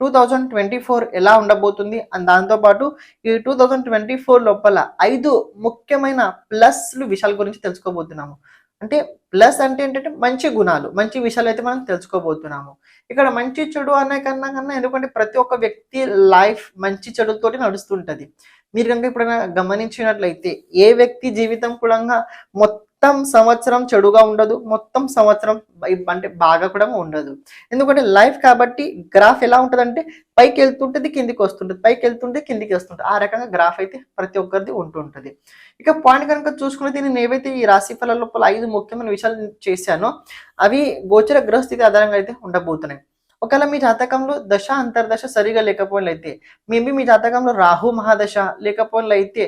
Two thousand twenty four ఎలా ఉండబోతుంది? And దాంతోపాటు ఈ టూ థౌజండ్ ట్వంటీ ఫోర్ లోపల ఐదు ముఖ్యమైన ప్లస్లు విషయాల గురించి తెలుసుకోబోతున్నాము. అంటే ప్లస్ అంటే ఏంటంటే మంచి గుణాలు మంచి విషయాలు అయితే మనం తెలుసుకోబోతున్నాము. ఇక్కడ మంచి చెడు అనే కన్నా కన్నా ఎందుకంటే ప్రతి ఒక్క వ్యక్తి లైఫ్ మంచి చెడుతోటి నడుస్తుంటది. మీరు కనుక ఎప్పుడైనా గమనించినట్లయితే ఏ వ్యక్తి జీవితం కూడా మొత్తం మొత్తం సంవత్సరం చెడుగా ఉండదు మొత్తం సంవత్సరం అంటే బాగా కూడా ఉండదు. ఎందుకంటే లైఫ్ కాబట్టి గ్రాఫ్ ఎలా ఉంటుందంటే పైకి వెళ్తుంటుంది కిందికి వస్తుంటుంది పైకి వెళ్తుంటే కిందికి వస్తుంటుంది. ఆ రకంగా గ్రాఫ్ అయితే ప్రతి ఒక్కరిది ఉంటుంటుంది. ఇక పాయింట్ కనుక చూసుకునేది నేను ఏవైతే ఈ రాశి ఫలాల లోపల ఐదు ముఖ్యమైన విషయాలు చేశానో. అవి గోచర గ్రహస్థితి ఆధారంగా అయితే ఉండబోతున్నాయి. ఒకవేళ మీ జాతకంలో దశ అంతర్దశ సరిగా లేకపోయినైతే మేబీ మీ జాతకంలో రాహు మహాదశ లేకపోయినైతే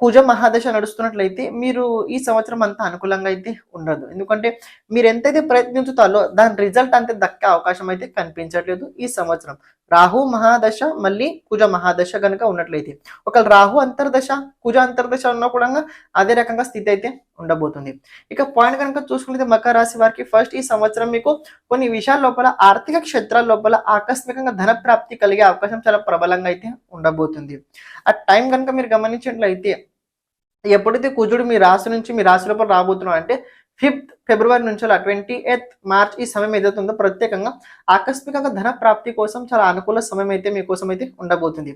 కుజ మహాదశ నడుస్తున్నట్లయితే మీరు ఈ సంవత్సరం అంత అనుకూలంగా అయితే ఉండదు. ఎందుకంటే మీరు ఎంతైతే ప్రయత్నించుతారో దాని రిజల్ట్ అంతే దక్కే అవకాశం అయితే కనిపించట్లేదు ఈ సంవత్సరం. రాహు మహాదశ మళ్ళీ కుజ మహాదశ కనుక ఉన్నట్లయితే. ఒకవేళ రాహు అంతర్దశ కుజ అంతర్దశ ఉన్నా కూడా అదే రకంగా స్థితి అయితే ఉండబోతుంది. ఇక పాయింట్ కనుక చూసుకుంటే మకర రాశి వారికి ఫస్ట్ ఈ సంవత్సరం మీకు కొన్ని విషయాల లోపల ఆర్థిక క్షేత్రాల లోపల ఆకస్మికంగా ధన ప్రాప్తి కలిగే అవకాశం చాలా ప్రబలంగా అయితే ఉండబోతుంది. ఆ టైం కనుక మీరు గమనించినట్లయితే ఎప్పుడైతే కుజుడు మీ రాశి నుంచి మీ రాశి లోపల రాబోతున్నాడు అంటే ఫిఫ్త్ ఫిబ్రవరి నుంచి అలా ట్వంటీ ఎయిత్ మార్చ్ ఈ సమయం ఏదైతే ఉందో ప్రత్యేకంగా ఆకస్మికంగా ధన ప్రాప్తి కోసం చాలా అనుకూల సమయం అయితే మీకోసం అయితే ఉండబోతుంది.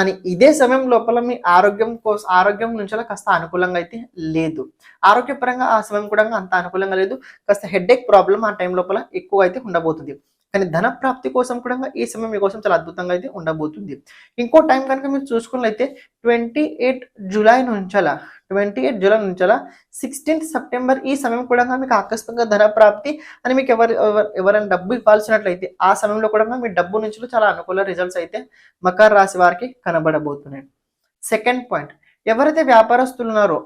అని ఇదే సమయం లోపల మీ ఆరోగ్యం కోసం ఆరోగ్యం నుంచి అలా కాస్త అనుకూలంగా అయితే లేదు. ఆరోగ్యపరంగా ఆ సమయం కూడా అంత అనుకూలంగా లేదు. కాస్త హెడ్ఏక్ ప్రాబ్లం ఆ టైం లోపల ఎక్కువ అయితే ఉండబోతుంది. కానీ ధన ప్రాప్తి కోసం కూడా ఈ సమయం మీకోసం చాలా అద్భుతంగా అయితే ఉండబోతుంది. ఇంకో టైం కనుక మీరు చూసుకున్నట్లయితే ట్వంటీ ఎయిట్ జూలై నుంచలా ట్వంటీ ఎయిట్ జూలై నుంచలా సిక్స్టీన్త్ సెప్టెంబర్ ఈ సమయం కూడా మీకు ఆకస్మికంగా ధన ప్రాప్తి అని మీకు ఎవరు ఎవరు- ఎవరైనా డబ్బు ఇవ్వాల్సినట్లయితే ఆ సమయంలో కూడా మీ డబ్బు నుంచి చాలా అనుకూల రిజల్ట్స్ అయితే మకర రాశి వారికి కనబడబోతున్నాయి. సెకండ్ పాయింట్ ఎవరైతే వ్యాపారస్తులు ఉన్నారో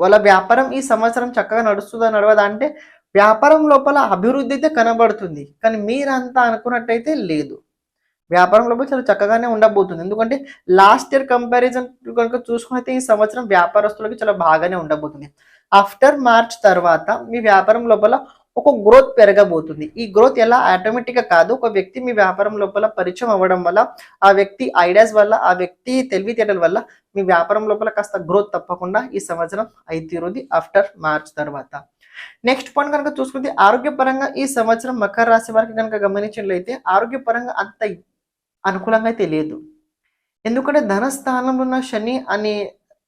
వాళ్ళ వ్యాపారం ఈ సంవత్సరం చక్కగా నడుస్తుందా నడవదా అంటే వ్యాపారం లోపల అభివృద్ధి అయితే కనబడుతుంది కానీ మీరంతా అనుకున్నట్టయితే లేదు. వ్యాపారం లోపల చాలా చక్కగానే ఉండబోతుంది. ఎందుకంటే లాస్ట్ ఇయర్ కంపారిజన్ కనుక చూసుకున్నైతే ఈ సంవత్సరం వ్యాపారస్తులకి చాలా బాగానే ఉండబోతుంది. ఆఫ్టర్ మార్చ్ తర్వాత మీ వ్యాపారం లోపల ఒక గ్రోత్ పెరగబోతుంది. ఈ గ్రోత్ ఎలా? ఆటోమేటిక్గా కాదు. ఒక వ్యక్తి మీ వ్యాపారం లోపల పరిచయం అవ్వడం వల్ల ఆ వ్యక్తి ఐడియాస్ వల్ల ఆ వ్యక్తి తెలివితేటల వల్ల మీ వ్యాపారం లోపల కాస్త గ్రోత్ తప్పకుండా ఈ సంవత్సరం అయితే ఆఫ్టర్ మార్చ్ తర్వాత. నెక్స్ట్ పాయింట్ కనుక చూసుకుంటే ఆరోగ్యపరంగా ఈ సంవత్సరం మకర రాశి వారికి కనుక గమనించినట్లయితే ఆరోగ్యపరంగా అంత అనుకూలంగా అయితే లేదు. ఎందుకంటే ధనస్థానంలో ఉన్న శని అనే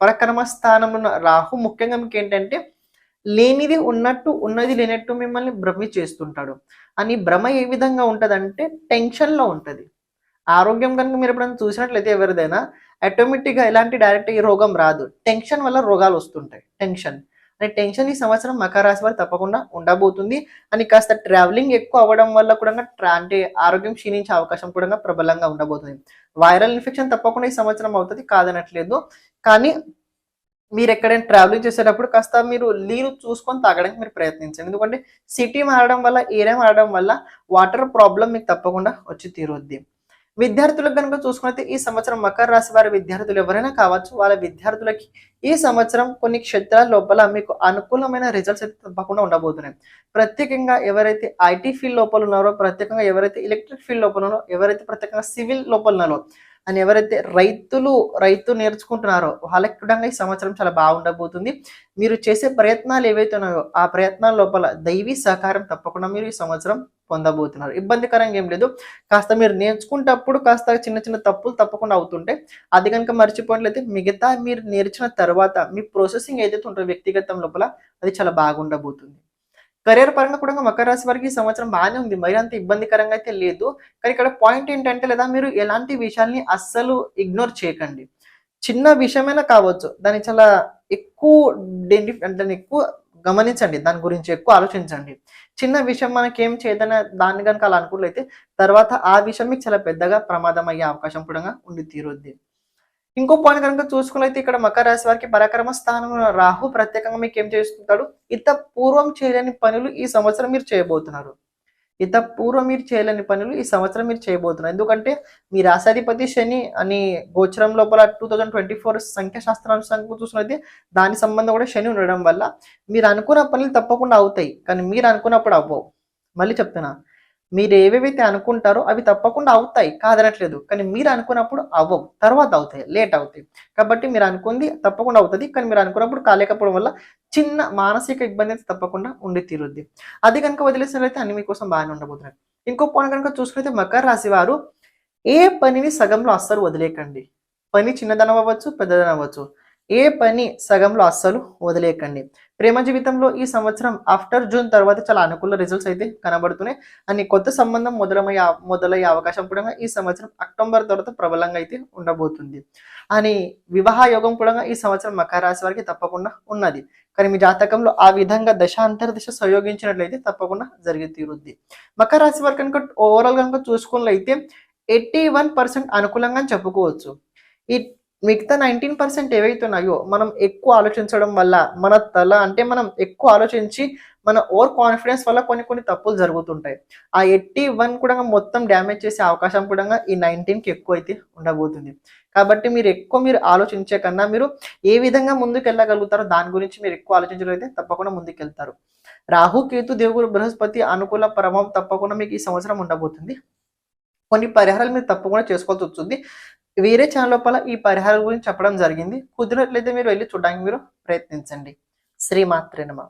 పరక్రమ స్థానంలో ఉన్న రాహు ముఖ్యంగా మీకు ఏంటంటే లేనిది ఉన్నట్టు ఉన్నది లేనట్టు మిమ్మల్ని భ్రమి చేస్తుంటాడు. అని భ్రమ ఏ విధంగా ఉంటదంటే టెన్షన్లో ఉంటది. ఆరోగ్యం కనుక మీరు ఎప్పుడైనా చూసినట్లయితే ఎవరిదైనా ఆటోమేటిక్గా ఎలాంటి డైరెక్ట్ ఈ రోగం రాదు. టెన్షన్ వల్ల రోగాలు వస్తుంటాయి. టెన్షన్. అని టెన్షన్ ఈ సంవత్సరం మకర రాశి వారు తప్పకుండా ఉండబోతుంది. అని కాస్త ట్రావెలింగ్ ఎక్కువ అవ్వడం వల్ల కూడా ట్రా అంటే ఆరోగ్యం క్షీణించే అవకాశం కూడా ప్రబలంగా ఉండబోతుంది. వైరల్ ఇన్ఫెక్షన్ తప్పకుండా ఈ సంవత్సరం అవుతుంది కాదనట్లేదు. కానీ మీరు ఎక్కడైనా ట్రావెలింగ్ చేసేటప్పుడు కాస్త మీరు నీరు చూసుకొని తాగడానికి మీరు ప్రయత్నించండి. ఎందుకంటే సిటీ మారడం వల్ల ఏరియా మారడం వల్ల వాటర్ ప్రాబ్లం మీకు తప్పకుండా వచ్చి తీరుద్ది. విద్యార్థులకు కనుక చూసుకున్నైతే ఈ సంవత్సరం మకర రాశి వారి విద్యార్థులు ఎవరైనా కావచ్చు వాళ్ళ విద్యార్థులకి ఈ సంవత్సరం కొన్ని క్షేత్రాల లోపల మీకు అనుకూలమైన రిజల్ట్స్ అయితే తప్పకుండా ఉండబోతున్నాయి. ప్రత్యేకంగా ఎవరైతే ఐటీ ఫీల్డ్ లోపల ఉన్నారో ప్రత్యేకంగా ఎవరైతే ఎలక్ట్రిక్ ఫీల్డ్ లోపల ఉన్నారో ఎవరైతే ప్రత్యేకంగా సివిల్ లోపల ఉన్నారో అని ఎవరైతే రైతులు రైతు నేర్చుకుంటున్నారో వాళ్ళకి కూడా ఈ సంవత్సరం చాలా బాగుండబోతుంది. మీరు చేసే ప్రయత్నాలు ఏవైతే ఉన్నాయో ఆ ప్రయత్నాల లోపల దైవీ సహకారం తప్పకుండా మీరు ఈ సంవత్సరం పొందబోతున్నారు. ఇబ్బందికరంగా ఏం లేదు. కాస్త మీరు నేర్చుకుంటప్పుడు కాస్త చిన్న చిన్న తప్పులు తప్పకుండా అవుతుంటే అది కనుక మర్చిపోయినట్లయితే మిగతా మీరు నేర్చిన తర్వాత మీ ప్రాసెసింగ్ ఏదైతే ఉంటుందో వ్యక్తిగతం లోపల అది చాలా బాగుండబోతుంది. కెరీర్ పరంగా కూడా మకర రాశి వారికి ఈ సంవత్సరం బాగానే ఉంది. మరి అంత ఇబ్బందికరంగా అయితే లేదు. కానీ ఇక్కడ పాయింట్ ఏంటంటే లేదా మీరు ఎలాంటి విషయాల్ని అస్సలు ఇగ్నోర్ చేయకండి. చిన్న విషయమైనా కావచ్చు. దాన్ని చాలా ఎక్కువ డెంటి దాన్ని ఎక్కువ గమనించండి. దాని గురించి ఎక్కువ ఆలోచించండి. చిన్న విషయం మనకి చేయదనే చేయదన్న దాన్ని కనుక అలా అనుకున్నట్లయితే తర్వాత ఆ విషయం మీకు చాలా పెద్దగా ప్రమాదం అయ్యే అవకాశం కూడా ఉండి తీరుద్ది ఇంకో పాయింట్ కనుక చూసుకున్నైతే ఇక్కడ మకర రాశి వారికి పరాక్రమ స్థానంలో రాహు ప్రత్యేకంగా మీకు ఏం చేస్తుంటాడు? ఇత పూర్వం చేయలేని పనులు ఈ సంవత్సరం మీరు చేయబోతున్నారు. ఇత పూర్వం మీరు చేయలేని పనులు ఈ సంవత్సరం మీరు చేయబోతున్నారు. ఎందుకంటే మీ రాశాధిపతి శని అని గోచరం లోపల టూ థౌజండ్ ట్వంటీ ఫోర్ సంఖ్యాశాస్త్రాంశంకు చూసినైతే దాని సంబంధం కూడా శని ఉండడం వల్ల మీరు అనుకున్న పనులు తప్పకుండా అవుతాయి. కానీ మీరు అనుకున్నప్పుడు అవ్వవు. మళ్ళీ చెప్తున్నా మీరు ఏవేవైతే అనుకుంటారో అవి తప్పకుండా అవుతాయి. కాదనట్లేదు. కానీ మీరు అనుకున్నప్పుడు అవ్వవు. తర్వాత అవుతాయి. లేట్ అవుతాయి. కాబట్టి మీరు అనుకుంది తప్పకుండా అవుతుంది. కానీ మీరు అనుకున్నప్పుడు కాలేకపోవడం వల్ల చిన్న మానసిక ఇబ్బంది అయితే తప్పకుండా ఉండి తీరుద్ది. అది కనుక వదిలేసినట్లయితే అన్ని మీకోసం బాగానే ఉండబోతున్నారు. ఇంకో పాయింట్ కనుక చూసుకుంటే మకర రాశి వారు ఏ పనిని సగంలో అస్సలు వదిలేకండి. పని చిన్నదనం అవ్వచ్చు పెద్దదనం అవ్వచ్చు. ఏ పని సగంలో అస్సలు వదిలేయకండి. ప్రేమ జీవితంలో ఈ సంవత్సరం ఆఫ్టర్ జూన్ తర్వాత చాలా అనుకూల రిజల్ట్స్ అయితే కనబడుతున్నాయి. అని కొత్త సంబంధం మొదలమయ్యే మొదలయ్యే అవకాశం కూడా ఈ సంవత్సరం అక్టోబర్ తర్వాత ప్రబలంగా అయితే ఉండబోతుంది. అని వివాహ యోగం కూడా ఈ సంవత్సరం మకర రాశి వారికి తప్పకుండా ఉన్నది. కానీ మీ జాతకంలో ఆ విధంగా దశ అంతర్దశ సంయోగించినట్లయితే తప్పకుండా జరిగి తీరుద్ది. మకర రాశి వారికి కనుక ఓవరాల్ కనుక చూసుకున్నట్లయితే ఎయిటీ వన్ పర్సెంట్ అనుకూలంగా అని చెప్పుకోవచ్చు. ఈ మిగతా నైన్టీన్ పర్సెంట్ ఏవైతే ఉన్నాయో మనం ఎక్కువ ఆలోచించడం వల్ల మన తల అంటే మనం ఎక్కువ ఆలోచించి మన ఓవర్ కాన్ఫిడెన్స్ వల్ల కొన్ని కొన్ని తప్పులు జరుగుతుంటాయి. ఆ ఎయిటీ వన్ కూడా మొత్తం డ్యామేజ్ చేసే అవకాశం కూడా ఈ నైన్టీన్కి ఎక్కువ అయితే ఉండబోతుంది. కాబట్టి మీరు ఎక్కువ మీరు ఆలోచించే కన్నా మీరు ఏ విధంగా ముందుకు వెళ్ళగలుగుతారో దాని గురించి మీరు ఎక్కువ ఆలోచించగలిగితే తప్పకుండా ముందుకు వెళ్తారు రాహు కేతు దేవుడు బృహస్పతి అనుకూల ప్రభావం తప్పకుండా మీకు ఈ సంవత్సరం ఉండబోతుంది. కొన్ని పరిహారాలు మీరు తప్పకుండా చేసుకోవాల్సి వస్తుంది. వేరే ఛానల్ లోపల ఈ పరిహారం గురించి చెప్పడం జరిగింది. కుదిరినట్లయితే మీరు వెళ్ళి చూడడానికి మీరు ప్రయత్నించండి. శ్రీమాత్రేనమా